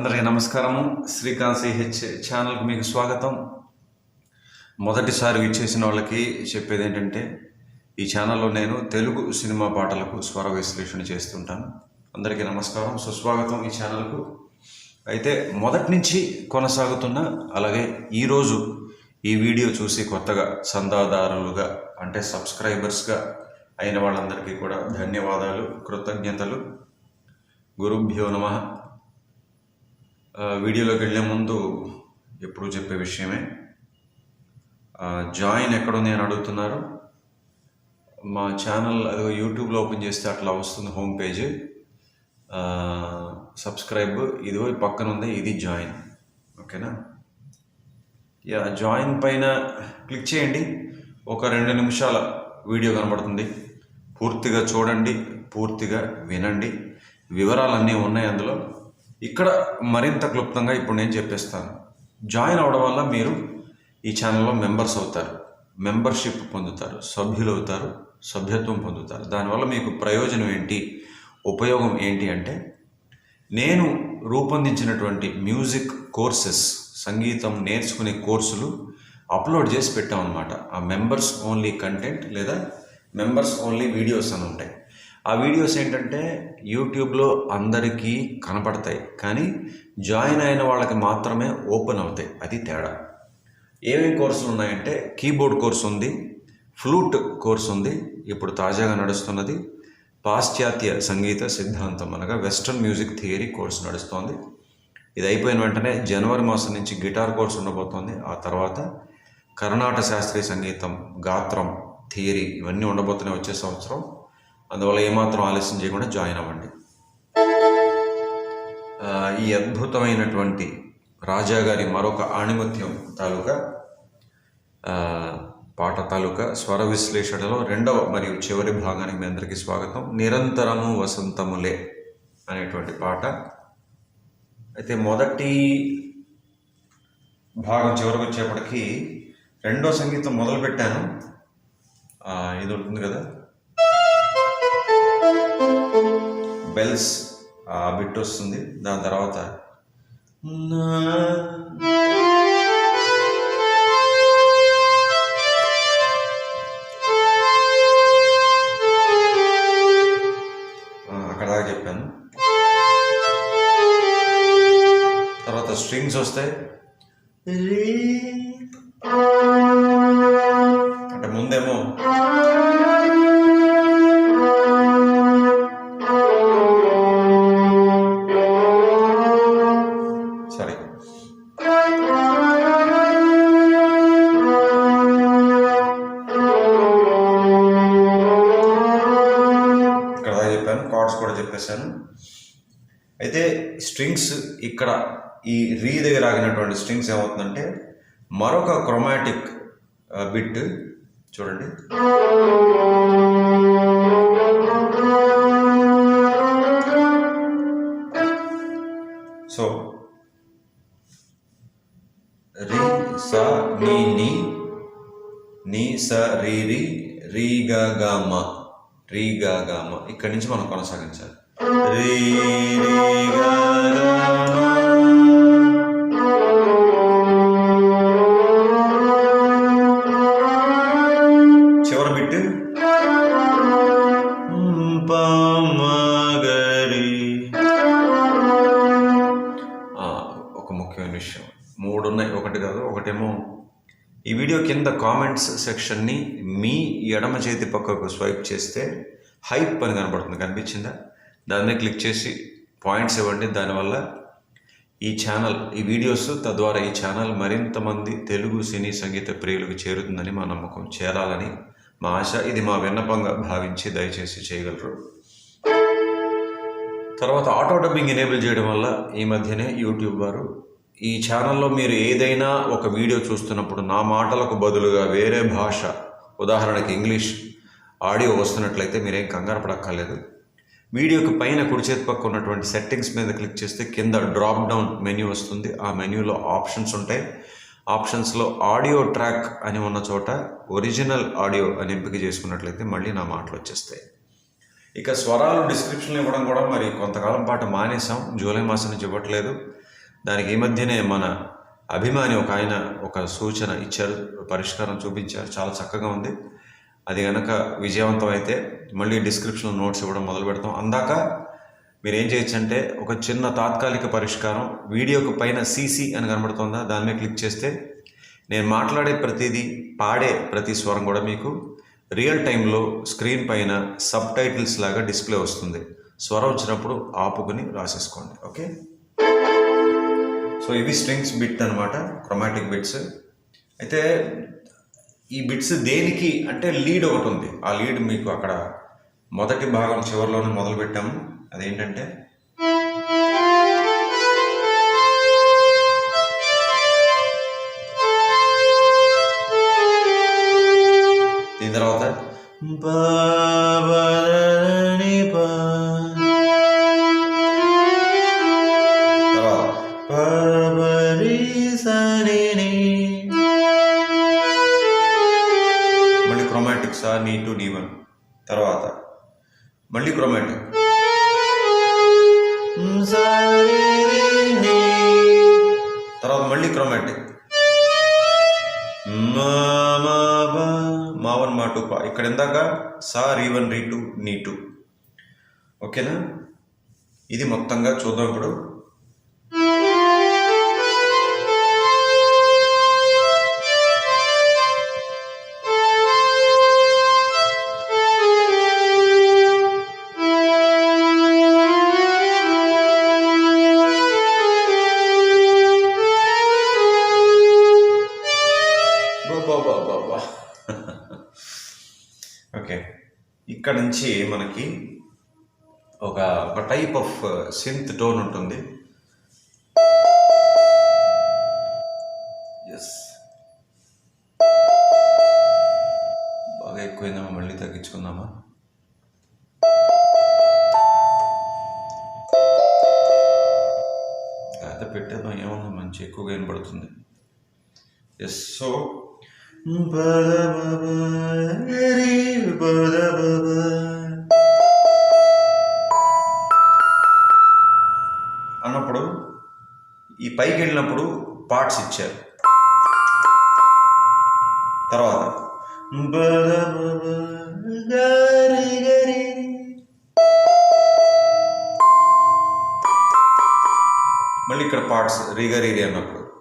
అందరికీ నమస్కారము. శ్రీకాంత్ సిహెచ్ ఛానల్కి మీకు స్వాగతం. మొదటిసారి విచ్చేసిన వాళ్ళకి చెప్పేది ఏంటంటే ఈ ఛానల్లో నేను తెలుగు సినిమా పాటలకు స్వర విశ్లేషణ చేస్తుంటాను. అందరికీ నమస్కారం. సుస్వాగతం ఈ ఛానల్కు. అయితే మొదటి నుంచి కొనసాగుతున్న అలాగే ఈరోజు ఈ వీడియో చూసి కొత్తగా చందాదారులుగా అంటే సబ్స్క్రైబర్స్గా అయిన వాళ్ళందరికీ కూడా ధన్యవాదాలు కృతజ్ఞతలు. గురుభ్యో నమ. వీడియోలోకి వెళ్ళే ముందు ఎప్పుడు చెప్పే విషయమే. జాయిన్ జాయిన్ ఎక్కడుంది అని అడుగుతున్నారు. మా ఛానల్ అది యూట్యూబ్లో ఓపెన్ చేస్తే అట్లా వస్తుంది హోమ్ పేజ్. సబ్స్క్రైబ్ ఇదిగో పక్కన ఉంది ఇది జాయిన్. ఓకేనా? యా జాయిన్ పైన క్లిక్ చేయండి. ఒక రెండు నిమిషాల వీడియో కనబడుతుంది. పూర్తిగా చూడండి పూర్తిగా వినండి. వివరాలన్నీ ఉన్నాయి అందులో. ఇక్కడ మరింత క్లుప్తంగా ఇప్పుడు నేను చెప్పేస్తాను. జాయిన్ అవడం వల్ల మీరు ఈ ఛానల్లో మెంబర్స్ అవుతారు. మెంబర్షిప్ పొందుతారు. సభ్యులు అవుతారు. సభ్యత్వం పొందుతారు. దానివల్ల మీకు ప్రయోజనం ఏంటి? ఉపయోగం ఏంటి అంటే నేను రూపొందించినటువంటి మ్యూజిక్ కోర్సెస్ సంగీతం నేర్చుకునే కోర్సులు అప్లోడ్ చేసి పెట్టామన్నమాట. ఆ మెంబర్స్ ఓన్లీ కంటెంట్ లేదా మెంబర్స్ ఓన్లీ వీడియోస్ అని ఉంటాయి. ఆ వీడియోస్ ఏంటంటే యూట్యూబ్లో అందరికీ కనపడతాయి కానీ జాయిన్ అయిన వాళ్ళకి మాత్రమే ఓపెన్ అవుతాయి. అది తేడా. ఏమేమి కోర్సులు ఉన్నాయంటే కీబోర్డ్ కోర్స్ ఉంది ఫ్లూట్ కోర్స్ ఉంది ఇప్పుడు తాజాగా నడుస్తున్నది పాశ్చాత్య సంగీత సిద్ధాంతం అనగా వెస్ట్రన్ మ్యూజిక్ థియరీ కోర్స్ నడుస్తోంది. ఇది అయిపోయిన వెంటనే జనవరి మాసం నుంచి గిటార్ కోర్స్ ఉండబోతోంది. ఆ తర్వాత కర్ణాటక శాస్త్రీయ సంగీతం గాత్రం థియరీ ఇవన్నీ ఉండబోతున్నాయి వచ్చే సంవత్సరం. అందువల్ల ఏమాత్రం ఆలస్యం చేయకుండా జాయిన్ అవ్వండి. ఈ అద్భుతమైనటువంటి రాజా గారి మరొక ఆణిమత్యం తాలూకా పాట తాలూకా స్వర విశ్లేషణలో రెండవ మరియు చివరి భాగానికి మీ అందరికీ స్వాగతం. నిరంతరము వసంతములే అనేటువంటి పాట. అయితే మొదటి భాగం చివరికి వచ్చేప్పటికీ రెండో సంగీతం మొదలు పెట్టాను ఇది ఉంటుంది కదా? బెల్స్ ఆ బిట్ వస్తుంది. దాని తర్వాత అక్కడ దాకా చెప్పాను. తర్వాత స్ట్రింగ్స్ వస్తాయి అంటే ముందేమో ఇక్కడ ఈ రీ దగ్గర ఆగినటువంటి స్ట్రింగ్స్ ఏమవుతుందంటే మరొక క్రొమాటిక్ బిట్ చూడండి. సో రి స ని ని ని స రి రి రి గ గ మ రి గ గ మ. ఇక్కడి నుంచి మనం కొనసాగించాలి. చివరి ఒక ముఖ్యమైన విషయం. మూడు ఉన్నాయి ఒకటి కాదు ఒకటేమో ఈ వీడియో కింద కామెంట్స్ సెక్షన్ని మీ ఎడమ చేతి పక్కకు స్వైప్ చేస్తే హైప్ అని కనబడుతుంది కనిపించిందా? దాని మీద క్లిక్ చేసి పాయింట్స్ ఇవ్వండి. దానివల్ల ఈ ఛానల్ ఈ వీడియోస్ తద్వారా ఈ ఛానల్ మరింత మంది తెలుగు సినీ సంగీత ప్రియులకు చేరుతుందని మా నమ్మకం. చేరాలని మా ఆశ ఇది మా విన్నపంగా భావించి దయచేసి చేయగలరు. తర్వాత ఆటో డబ్బింగ్ ఎనేబుల్ చేయడం వల్ల ఈ మధ్యనే యూట్యూబ్ వారు ఈ ఛానల్లో మీరు ఏదైనా ఒక వీడియో చూస్తున్నప్పుడు నా మాటలకు బదులుగా వేరే భాష ఉదాహరణకి ఇంగ్లీష్ ఆడియో వస్తున్నట్లయితే మీరేం కంగారు పడక్కర్లేదు. వీడియోకి పైన కుడి చేతి పక్క ఉన్నటువంటి సెట్టింగ్స్ మీద క్లిక్ చేస్తే కింద డ్రాప్ డౌన్ మెన్యూ వస్తుంది. ఆ మెన్యూలో ఆప్షన్స్ ఉంటాయి. ఆప్షన్స్లో ఆడియో ట్రాక్ అని ఉన్న చోట ఒరిజినల్ ఆడియో అని ఎంపిక చేసుకున్నట్లయితే మళ్ళీ నా మాటలు వచ్చేస్తాయి. ఇక స్వరాలు డిస్క్రిప్షన్లు ఇవ్వడం కూడా మరి కొంతకాలం పాటు మానేసాం జూలై మాసం నుంచి ఇవ్వట్లేదు. దానికి ఈ మధ్యనే మన అభిమాని ఒక ఆయన ఒక సూచన ఇచ్చారు. పరిష్కారం చూపించారు. చాలా చక్కగా ఉంది. అది కనుక విజయవంతం అయితే మళ్ళీ డిస్క్రిప్షన్లో నోట్స్ ఇవ్వడం మొదలు పెడతాం. అందాక మీరు ఏం చేయొచ్చు అంటే ఒక చిన్న తాత్కాలిక పరిష్కారం వీడియోకి పైన సీసీ అని కనబడుతుందా? దాని మీద క్లిక్ చేస్తే నేను మాట్లాడే ప్రతిదీ పాడే ప్రతి స్వరం కూడా మీకు రియల్ టైంలో స్క్రీన్ పైన సబ్ టైటిల్స్ లాగా డిస్ప్లే వస్తుంది. స్వరం వచ్చినప్పుడు ఆపుకుని రాసేసుకోండి. ఓకే సో ఇవి స్ట్రింగ్స్ బిట్ అనమాట క్రొమాటిక్ బిట్స్ అయితే ఈ బిట్స్ దేనికి అంటే లీడ్ ఒకటి ఉంది. ఆ లీడ్ మీకు అక్కడ మొదటి భాగం చివరిలోనే మొదలు పెట్టాము. అదేంటంటే దీని తర్వాత బా ఓకేనా? ఇది మొత్తంగా చూద్దాం ఇప్పుడు. సింత్ టోన్ ఉంటుంది. ఎస్ బాగా ఎక్కువైందామా మళ్ళీ తగ్గించుకుందామా? అయితే పెట్టేద్దాం ఏమన్నా మంచి ఎక్కువగా వినపడుతుంది ఎస్ సో పైకి వెళ్ళినప్పుడు పార్ట్స్ ఇచ్చారు. తర్వాత మళ్ళీ ఇక్కడ పార్ట్స్ రీగా అన్నప్పుడు.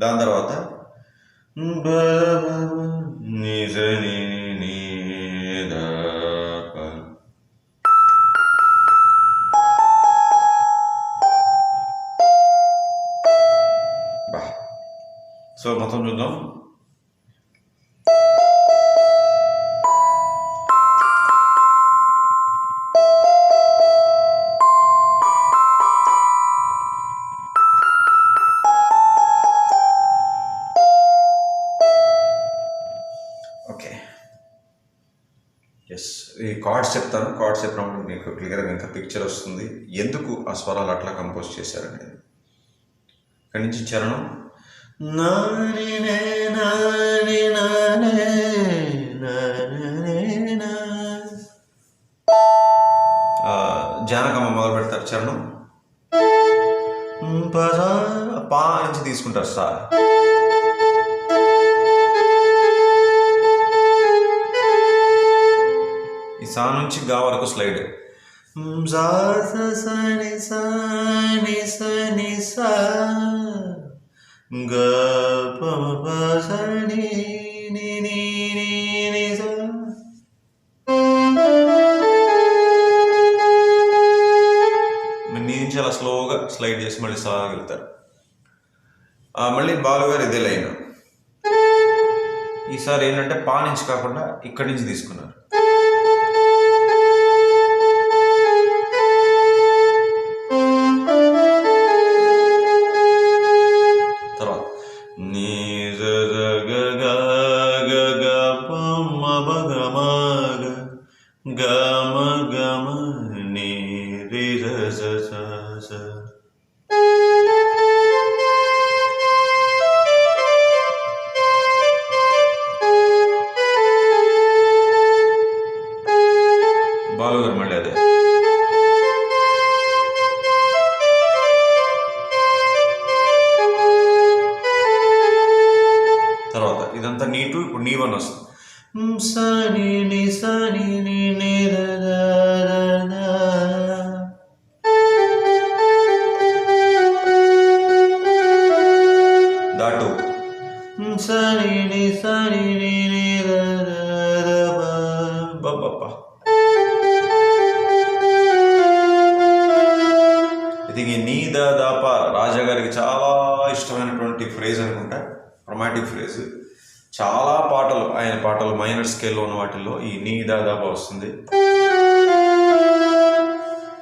దాని తర్వాత నిజ నీ సో చూద్దాం ఓకే. ఎస్ ఈ కార్డ్స్ చెప్తాను. కార్డ్స్ చెప్పినప్పుడు మీకు క్లియర్గా ఇంకా పిక్చర్ వస్తుంది. ఎందుకు ఆ స్వరాలు అట్లా కంపోజ్ చేశారనేది? ఇక్కడి నుంచి చరణం. నాని నే నాని నానే జానకమ్మ మొదలు పెడతారు చరణం. పా నుంచి తీసుకుంటారు సార్ ఈ సా నుంచి గా వరకు స్లైడ్. సా స స ని సా ని స ని సా. గ ప మ ని ని ని ని స్లోగా స్లైడ్ చేసి మళ్ళీ సాగలుగుతారు. మళ్ళీ బాలుగారు ఇదే లైన్. ఈసారి ఏంటంటే పా నుంచి కాకుండా ఇక్కడి నుంచి తీసుకున్నారు. మైనర్ స్కేల్లో ఉన్న వాటిల్లో ఈ నీ దాదాపు వస్తుంది.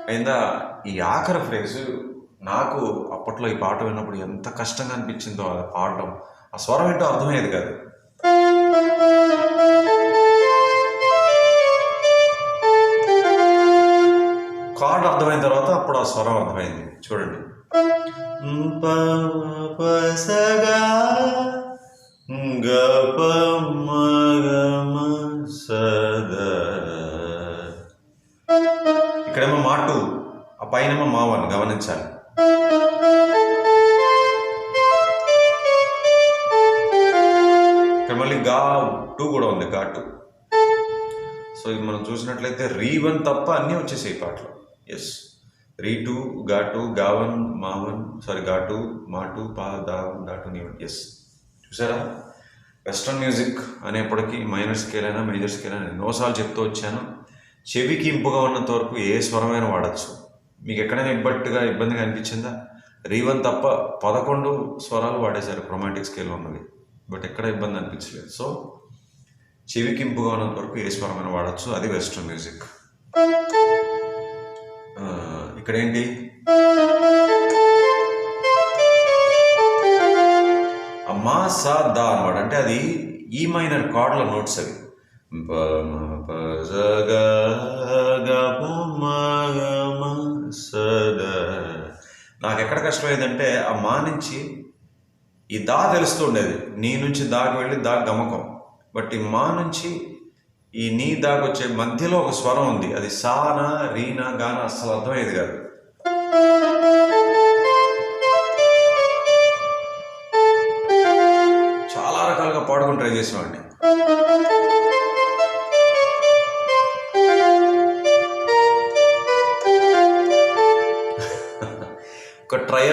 అయిందా ఈ ఆఖరి ఫ్రేజ్ నాకు అప్పట్లో ఈ పాట విన్నప్పుడు ఎంత కష్టంగా అనిపించిందో అది పాడడం. ఆ స్వరం ఏంటో అర్థమయ్యేది కాదు. కార్డ్ అర్థమైన తర్వాత అప్పుడు ఆ స్వరం అర్థమైంది. చూడండి. సగా ఇక్కడేమో మాటు ఆ పైనమో మా వన్ గమనించాలి. ఇక్కడ మళ్ళీ గా టూ కూడా ఉంది గా టూ. సో ఇది మనం చూసినట్లయితే రీ వన్ తప్ప అన్నీ వచ్చేసాయి పాటలు. ఎస్ రీ టూ గా టూ గావన్ మావన్ సారీ గా టూ మా టూ పా దా డా టూ నీ ఎస్ చూసారా? వెస్ట్రన్ మ్యూజిక్ అనేప్పటికీ మైనర్ స్కేల్ అయినా మేజర్ స్కేల్ అయినా ఎన్నోసార్లు చెప్తూ వచ్చాను. చెవికి ఇంపుగా ఉన్నంత వరకు ఏ స్వరమైనా వాడచ్చు. మీకు ఎక్కడైనా ఇబ్బట్టుగా ఇబ్బందిగా అనిపించిందా? రీవన్ తప్ప పదకొండు స్వరాలు వాడేశారు క్రొమాటిక్ స్కేల్ ఉన్నవి. బట్ ఎక్కడ ఇబ్బంది అనిపించలేదు. సో చెవికి ఇంపుగా ఉన్నంత వరకు ఏ స్వరమైన వాడచ్చు. అది వెస్ట్రన్ మ్యూజిక్. ఇక్కడ ఏంటి ఆ మా సా దా అనమాట అంటే అది ఈ మైనర్ కార్డ్ల నోట్స్ అవి. నాకు ఎక్కడ కష్టమైందంటే ఆ మా నుంచి ఈ దా తెలుస్తూ ఉండేది. నీ నుంచి దాకి వెళ్ళి దా గమకం. బట్ ఈ మా నుంచి ఈ నీ దాకా వచ్చే మధ్యలో ఒక స్వరం ఉంది. అది సానా రీనా గాన అస్సలు అర్థమయ్యేది కాదు. చాలా రకాలుగా పాడుకుని ట్రై చేసేవాడిని.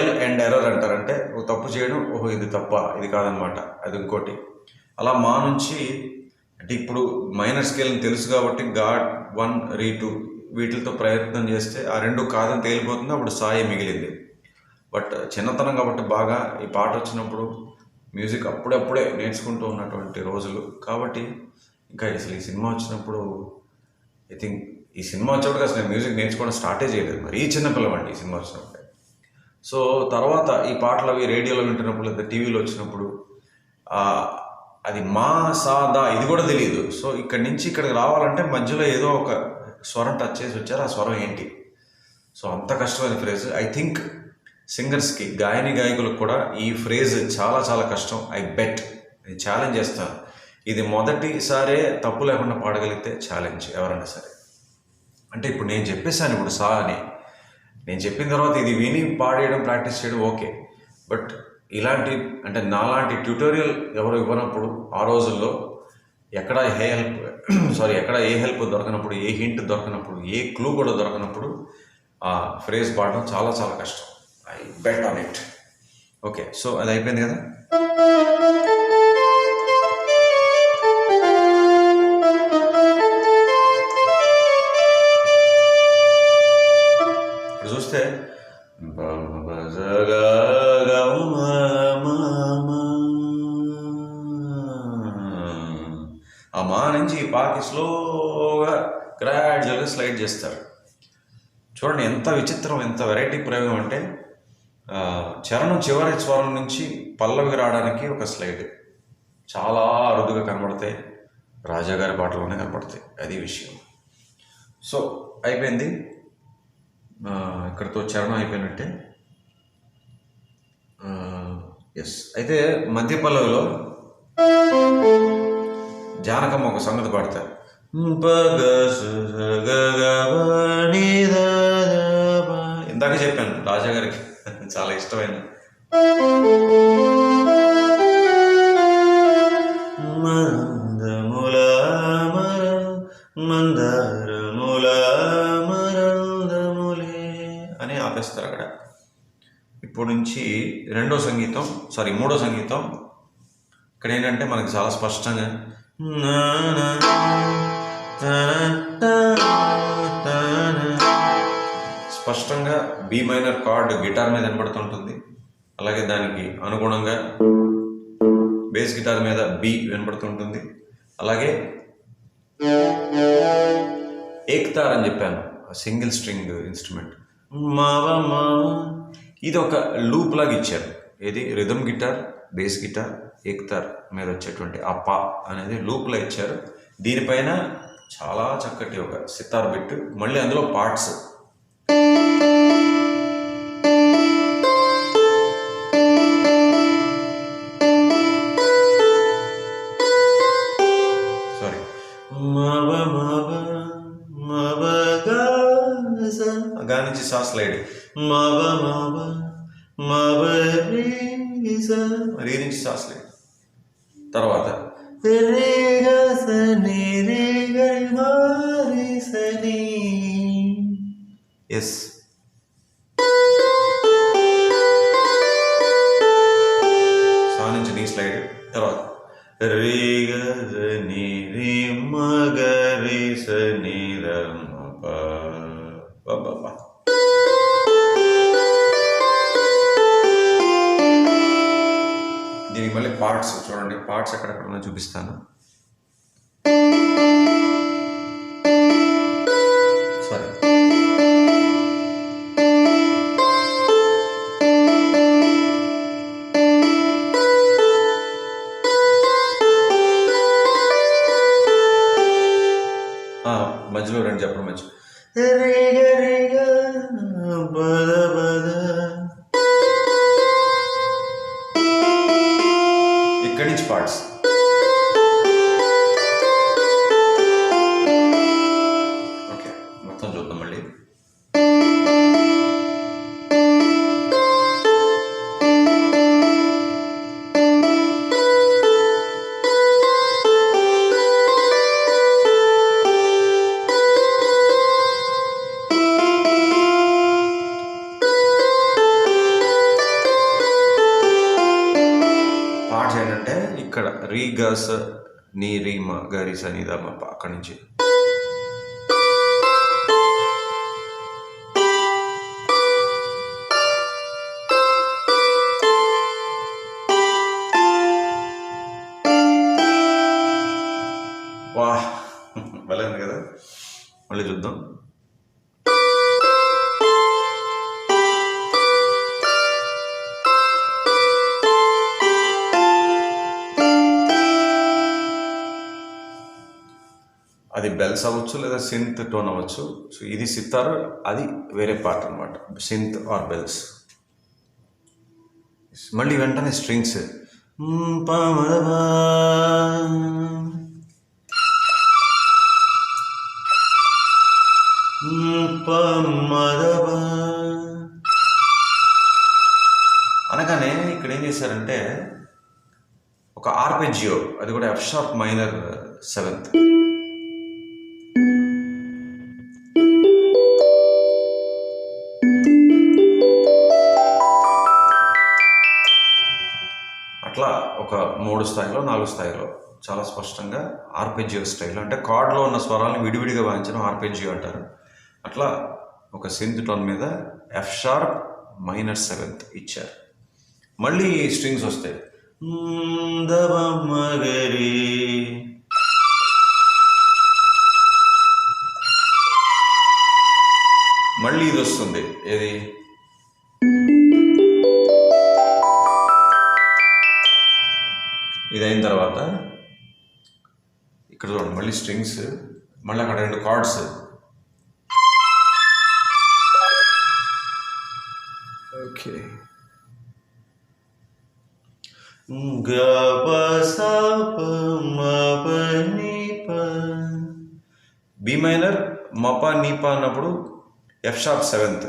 ట్రయల్ అండ్ ఎర్రర్ అంటారంటే ఒక తప్పు చేయడం ఓహో ఇది తప్ప ఇది కాదనమాట. అది ఇంకోటి. అలా మా నుంచి అంటే ఇప్పుడు మైనర్ స్కేల్ని తెలుసు కాబట్టి గాడ్ వన్ రీ టూ వీటితో ప్రయత్నం చేస్తే ఆ రెండు కాదని తేలిపోతుంది అప్పుడు సాయి మిగిలింది. బట్ చిన్నతనం కాబట్టి బాగా ఈ పాట వచ్చినప్పుడు మ్యూజిక్ అప్పుడప్పుడే నేర్చుకుంటూ ఉన్నటువంటి రోజులు. కాబట్టి ఇంకా అసలు ఈ సినిమా వచ్చినప్పుడు ఐ థింక్ ఈ సినిమా వచ్చినప్పుడు అసలు నేను మ్యూజిక్ నేర్చుకోవడం స్టార్టే చేయలేదు. మరి ఈ చిన్న పిల్లవండి ఈ సినిమా వచ్చినప్పుడు. సో తర్వాత ఈ పాటలు అవి రేడియోలో వింటున్నప్పుడు లేదా టీవీలో వచ్చినప్పుడు అది మా సా దా ఇది కూడా తెలియదు. సో ఇక్కడి నుంచి ఇక్కడికి రావాలంటే మధ్యలో ఏదో ఒక స్వరం టచ్ చేసి వచ్చారు. ఆ స్వరం ఏంటి? సో అంత కష్టమైన ఫ్రేజ్ ఐ థింక్ సింగర్స్కి గాయని గాయకులకు కూడా ఈ ఫ్రేజ్ చాలా చాలా కష్టం. ఐ బెట్ నేను ఛాలెంజ్ చేస్తాను. ఇది మొదటిసారే తప్పు లేకుండా పాడగలిగితే ఛాలెంజ్ ఎవరైనా సరే. అంటే ఇప్పుడు నేను చెప్పేశాను ఇప్పుడు సా అని నేను చెప్పిన తర్వాత ఇది విని పాడేయడం ప్రాక్టీస్ చేయడం ఓకే. బట్ ఇలాంటి అంటే నాలాంటి ట్యూటోరియల్ ఎవరు ఇవ్వనప్పుడు ఆ రోజుల్లో ఎక్కడ ఏ హెల్ప్ సారీ ఎక్కడ ఏ హెల్ప్ దొరకనప్పుడు ఏ హింట్ దొరకనప్పుడు ఏ క్లూ కూడా దొరకనప్పుడు ఆ ఫ్రేజ్ పాడడం చాలా చాలా కష్టం. I bet on it. Okay so అది అయిపోయింది కదా? నుంచి స్లోగా గ్రాడ్యువల్గా స్లైడ్ చేస్తారు. చూడండి ఎంత విచిత్రం ఎంత వెరైటీ ప్రయోగం అంటే చరణం చివరి స్వరం నుంచి పల్లవికి రావడానికి ఒక స్లైడ్ చాలా అరుదుగా కనబడతాయి. రాజాగారి పాటలోనే కనబడతాయి. అది విషయం. సో అయిపోయింది. ఇక్కడతో చరణం అయిపోయినట్టే. ఎస్ అయితే మధ్య పల్లవిలో జానకమ్మ ఒక సంగతి పాడతారు ఇందాక చెప్పాను రాజా గారికి. చాలా ఇష్టమైన. అని ఆపేస్తారు అక్కడ. ఇప్పుడు నుంచి రెండో సంగీతం సారీ మూడో సంగీతం. ఇక్కడ ఏంటంటే మనకు చాలా స్పష్టంగా స్పష్టంగా బి మైనర్ కార్డ్ గిటార్ మీద వినపడుతుంటుంది అలాగే దానికి అనుగుణంగా బేస్ గిటార్ మీద బి వినపడుతుంటుంది అలాగే ఏక్తార్ అని చెప్పాను సింగిల్ స్ట్రింగ్ ఇన్స్ట్రుమెంట్ మావ మావ ఇది ఒక లూప్ లాగా ఇచ్చారు. ఇది రిథమ్ గిటార్ బేస్ గిటార్ ఇక్తర్ మీద వచ్చేటువంటి ఆ పా అనేది లూప్లో ఇచ్చారు. దీనిపైన చాలా చక్కటి ఒక సితార్ బిట్ మళ్ళీ అందులో పార్ట్స్ దీనికి మళ్ళీ పార్ట్స్ చూడండి. పార్ట్స్ ఎక్కడెక్కడ చూపిస్తాను. ఇక్కడ రీ గస్ నీ రీ మ గరి స ని ద మ ప అక్కడి నుంచి అవ్వచ్చు లేదా సింత్ టోన్ అవ్వచ్చు. సో ఇది సితార్ అది వేరే పార్ట్ అనమాట సింత్ ఆర్ బెల్స్ మళ్ళీ వెంటనే స్ట్రింగ్స్ అనగానే ఇక్కడ ఏం చేశారంటే ఒక ఆర్పెజియో అది కూడా ఎఫ్ షార్ప్ మైనర్ సెవెంత్ ఒక మూడు స్థాయిలో నాలుగు స్థాయిలో. చాలా స్పష్టంగా ఆర్పెజియో స్టైల్. అంటే కార్డ్లో ఉన్న స్వరాలను విడివిడిగా వాయించడం ఆర్పెజియో అంటారు. అట్లా ఒక సింత్ టోన్ మీద ఎఫ్ షార్ప్ మైనర్ సెవెంత్ ఇచ్చారు. మళ్ళీ స్ట్రింగ్స్ వస్తాయి. ఇక్కడ చూడండి మళ్ళీ స్ట్రింగ్స్ మళ్ళీ అక్కడ రెండు కార్డ్స్ ఓకే బి మైనర్ మప నీప అన్నప్పుడు ఎఫ్ షార్ప్ సెవెంత్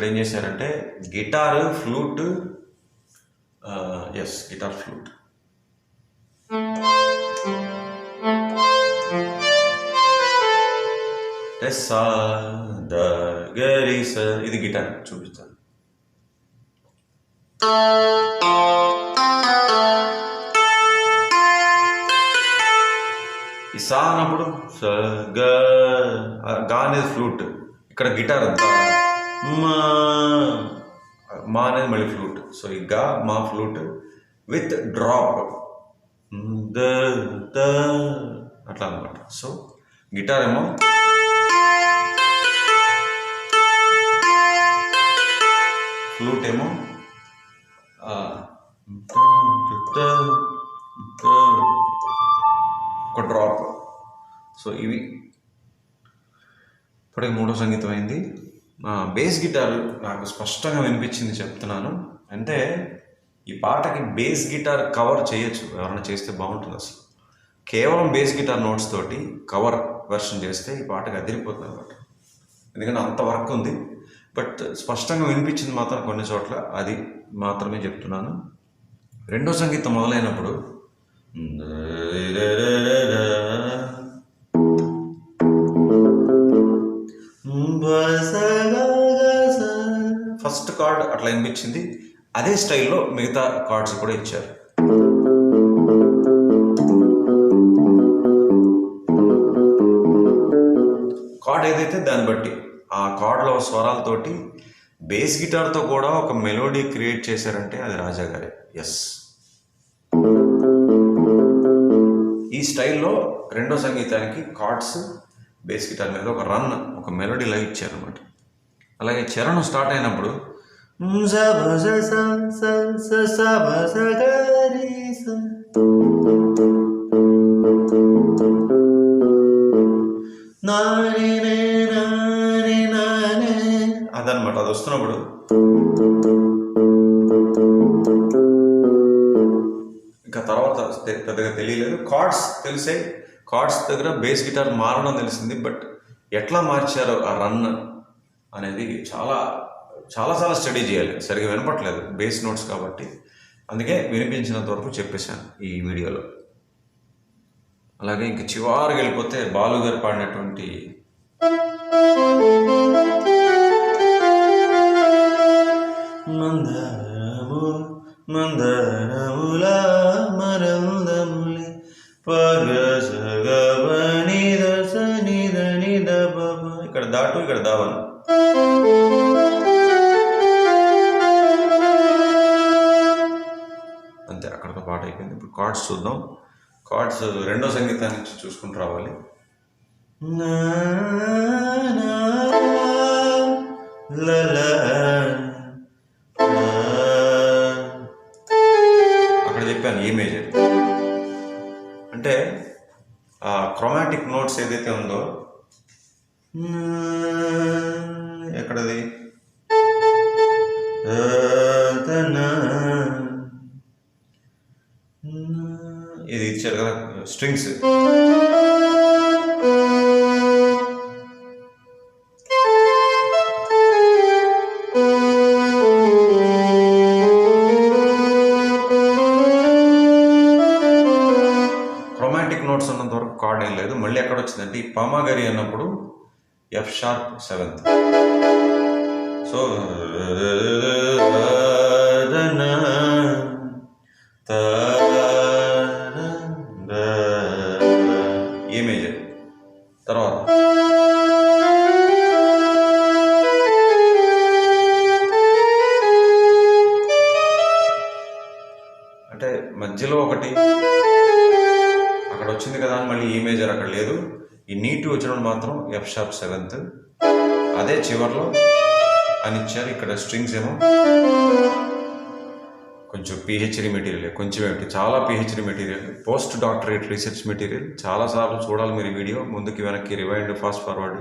ఇక్కడ ఏం చేశారంటే guitar flute yes guitar flute. సా ద గరి ఇది గిటార్ చూపిస్తాను. ఈ సా అన్నప్పుడు స గ గా అనేది ఫ్లూట్. ఇక్కడ గిటార్ ద మా మా అనేది మళ్ళీ ఫ్లూట్ సో ఈ గా మా ఫ్లూట్ విత్ డ్రాప్ ద ద అట్లా అనమాట సో గిటార్ ఏమో ఫ్లూట్ ఏమో ఒక డ్రాప్ సో ఇవి. ఇప్పటికి మూడో సంగీతం అయింది. బేస్ గిటార్ నాకు స్పష్టంగా వినిపించింది చెప్తున్నాను. అంటే ఈ పాటకి బేస్ గిటార్ కవర్ చేయొచ్చు ఎవరైనా చేస్తే బాగుంటుంది అసలు. కేవలం బేస్ గిటార్ నోట్స్ తోటి కవర్ వెర్షన్ చేస్తే ఈ పాటకి అదిరిపోతుంది అనమాట ఎందుకంటే అంత వర్క్ ఉంది. బట్ స్పష్టంగా వినిపించింది మాత్రం కొన్ని చోట్ల అది మాత్రమే చెప్తున్నాను. రెండో సంగీతం మొదలైనప్పుడు కార్డ్ అట్లా వినిపించింది. అదే స్టైల్లో మిగతా కార్డ్స్ కూడా ఇచ్చారు. కార్డ్ ఏదైతే దాన్ని బట్టి ఆ కార్డ్లో స్వరాలతోటి బేస్ గిటార్తో కూడా ఒక మెలోడీ క్రియేట్ చేశారంటే అది రాజా గారే. ఎస్ ఈ స్టైల్లో రెండో సంగీతానికి కార్డ్స్ బేస్ గిటార్ మీద ఒక రన్ ఒక మెలోడీ లైవ్ ఇచ్చారు అనమాట అలాగే చరణం స్టార్ట్ అయినప్పుడు అదనమాట అది వస్తున్నప్పుడు. ఇంకా తర్వాత పెద్దగా తెలియలేదు. కార్డ్స్ తెలిసే కార్డ్స్ దగ్గర బేస్ గిటార్ మారడం తెలిసింది బట్ ఎట్లా మార్చారో ఆ రన్ అనేది చాలా చాలా చాలా స్టడీ చేయాలి. సరిగా వినపట్లేదు బేస్ నోట్స్ కాబట్టి. అందుకే వినిపించినంత వరకు చెప్పేశాను ఈ వీడియోలో. అలాగే ఇంక చివరికి వెళ్ళిపోతే బాలు గారు పాడినటువంటి మందరము మందరముల మరందములే. పగసగవని దశ నిద ఇక్కడ దాటు ఇక్కడ దావను కార్డ్స్ చూద్దాం. కార్డ్స్ రెండో సంగీతాన్ని చూసుకుంటూ రావాలి. నా, ఏ మేజర్ తర్వాత. అంటే మధ్యలో ఒకటి. అక్కడ వచ్చింది కదా అని మళ్ళీ ఈ మేజర్ అక్కడ లేదు. ఈ నీట్ వచ్చినప్పుడు మాత్రం ఎఫ్ షార్ప్ సెవెంత్ అదే చివర్లో అని ఇచ్చారు ఇక్కడ స్ట్రింగ్స్ ఏమో. కొంచెం పిహెచ్డి మెటీరియల్ కొంచెం ఏమిటి? చాలా PhD material post doctorate research material చాలాసార్లు చూడాలి మీరు వీడియో ముందుకి వెనక్కి రివైండ్ ఫాస్ట్ ఫార్వర్డ్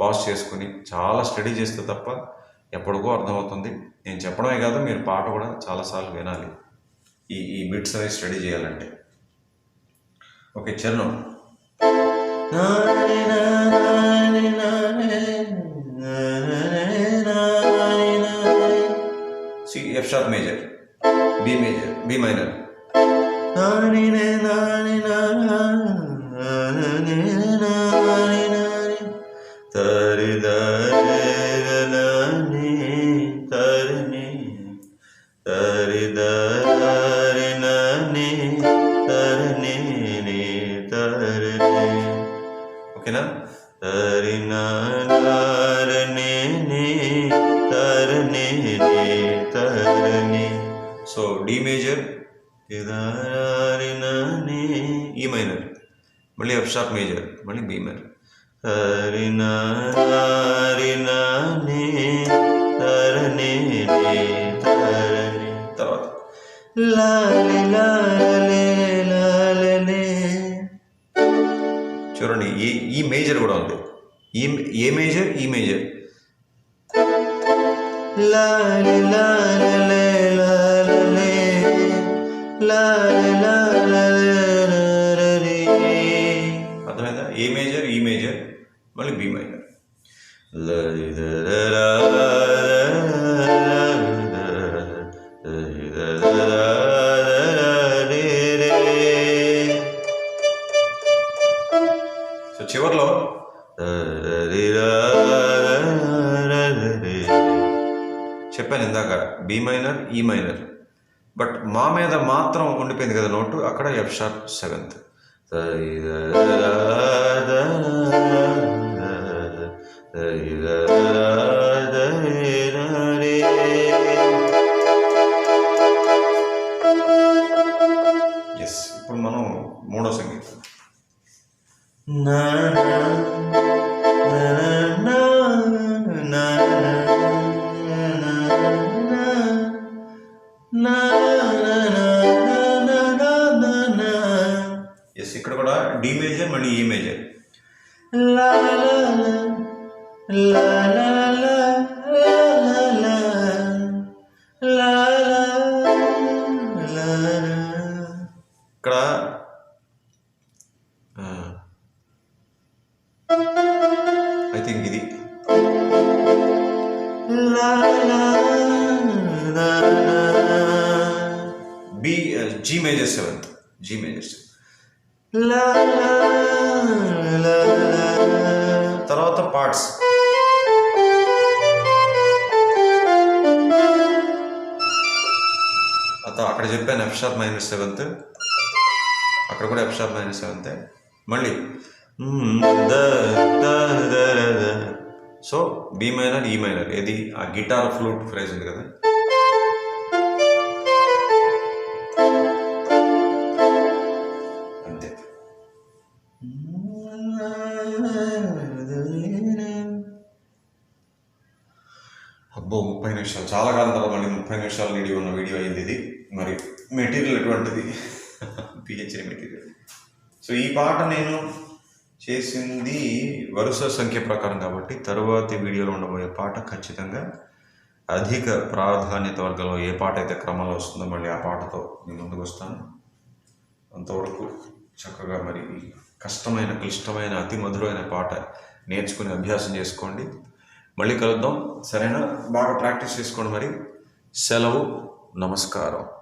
పాజ్ చేసుకుని చాలా స్టడీ చేస్తే తప్ప ఎప్పటికో అర్థమవుతుంది. నేను చెప్పడమే కాదు మీరు పాట కూడా చాలాసార్లు వినాలి. ఈ ఈ బిట్స్ అనేది స్టడీ చేయాలంటే. ఓకే చరణం. C F sharp major B major B B అర్థమైందా? ఏ మేజర్ ఈ మేజర్ మళ్ళీ బి మైనర్. మాత్రం ఉండిపోయింది కదా నోటు. అక్కడ ఎఫ్ షార్ప్ సెవెంత్ ఇక్కడ కూడా డి మేజర్ మళ్ళీ ఈ మేజర్ ఇక్కడ so B minor E minor ఏది? ఆ గిటార్ ఫ్లూట్ ఫ్రేజ్ ఉంది కదా. అంతే. అబ్బో ముప్పై నిమిషాలు. చాలా కాలం తర్వాత మళ్ళీ ముప్పై నిమిషాలు నిడి ఉన్న వీడియో అయింది ఇది. మరి మెటీరియల్ ఎటువంటిది? PhD material. సో ఈ పాట నేను చేసింది వరుస సంఖ్య ప్రకారం కాబట్టి తరువాతి వీడియోలో ఉండబోయే పాట ఖచ్చితంగా అధిక ప్రాధాన్యత వర్గంలో ఏ పాట అయితే క్రమంలో వస్తుందో మళ్ళీ ఆ పాటతో నేను ముందుకు వస్తాను. అంతవరకు చక్కగా మరి కష్టమైన క్లిష్టమైన అతి మధురమైన పాట నేర్చుకుని అభ్యాసం చేసుకోండి. మళ్ళీ కలుద్దాం. సరేనా? బాగా ప్రాక్టీస్ చేసుకోండి మరి. సెలవు. నమస్కారం.